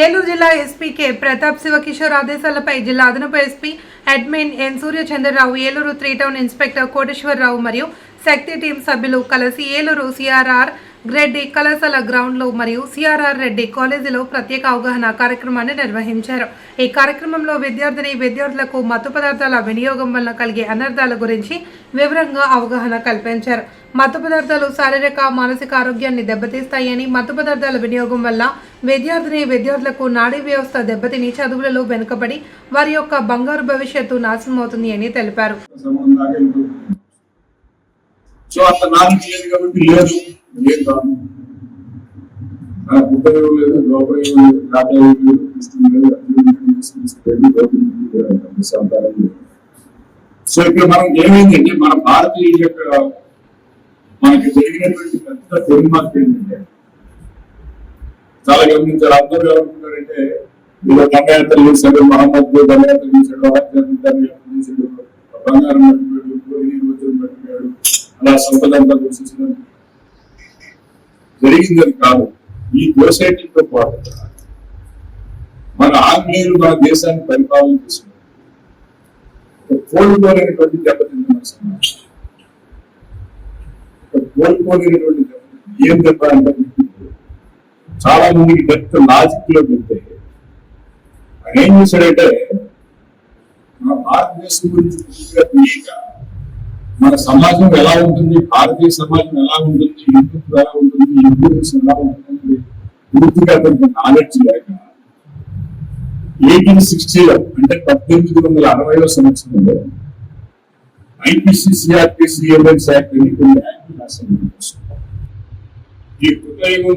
ఏలూరు జిల్లా ఎస్పీకే ప్రతాప్ శివకిషోర్ ఆదేశాలపై జిల్లా అదనపు SP admin N Suryachandrarao Eluru three town inspector Koteswararao మరియు శక్తి టీం సభ్యులు కలిసి ఏలూరు సిఆర్ఆర్ రెడ్డి కళాశాల గ్రౌండ్లో మరియు సిఆర్ఆర్ రెడ్డి కాలేజీలో ప్రత్యేక అవగాహన కార్యక్రమాన్ని నిర్వహించారు. ఈ కార్యక్రమంలో విద్యార్థిని విద్యార్థులకు మత్తు పదార్థాల వినియోగం వల్ల కలిగే అనర్థాల గురించి వివరంగా అవగాహన కల్పించారు. మత్తు పదార్థాలు శారీరక మానసిక ఆరోగ్యాన్ని దెబ్బతీస్తాయని మత్తు పదార్థాల వినియోగం వల్ల విద్యార్థిని విద్యార్థులకు నాడీ వ్యవస్థ దెబ్బతిని చదువులలో వెనుకబడి వారి యొక్క బంగారు భవిష్యత్తు నాశనమవుతుంది అని తెలిపారు. సో అంత నాలెడ్జ్ లేదు కాబట్టి లేదు. ఏం కాదు. ఆ పుట్టడం లేదు లోపల లేదు డాటా లేదు సో ఇక్కడ మనం ఏమైందంటే మన భారతీయుల యొక్క మనకి జరిగినటువంటి పెద్ద పొడిమార్క్ ఏంటంటే చాలా గమనించారు అందరూ ఏమనుకున్నారంటే ఇలా దండయాత్ర చేశాడు మహమ్మద్ దండయాత్ర చేశాడు దండయాత్ర చేశాడు బంగారం అలా సంపదంతా దూషించడం జరిగిందని కాదు ఈ దోసైటీతో పాటు మన ఆంగ్లేయులు మన దేశాన్ని పరిపాలన చేస్తున్నారు. కోల్పోలేనటువంటి దెబ్బతింది సమాజం. కోల్పోలేనటువంటి ఏం దెబ్బ అంటే చాలా మందికి డెత్ లాజిక్లో పెడితే ఆయన ఏం చేశాడంటే మన భారతదేశం గురించి తెలియక మన సమాజం ఎలా ఉంటుంది? భారతీయ సమాజం ఎలా ఉంటుంది? హిందుత్వం ఎలా ఉంటుంది. హిందూస్ ఎలా ఉంటుంది? పూర్తిగా అతనికి నాలెడ్జ్ లేక ఎయిటీన్ సిక్స్టీలో అంటే పద్దెనిమిది వందల అరవైలో సంవత్సరంలో ఐపీసీ సిఆర్పిసి ఎంఎన్స్ యాక్ట్ అని కొన్ని యాక్ట్ రాశారు ఈ కృతయుగం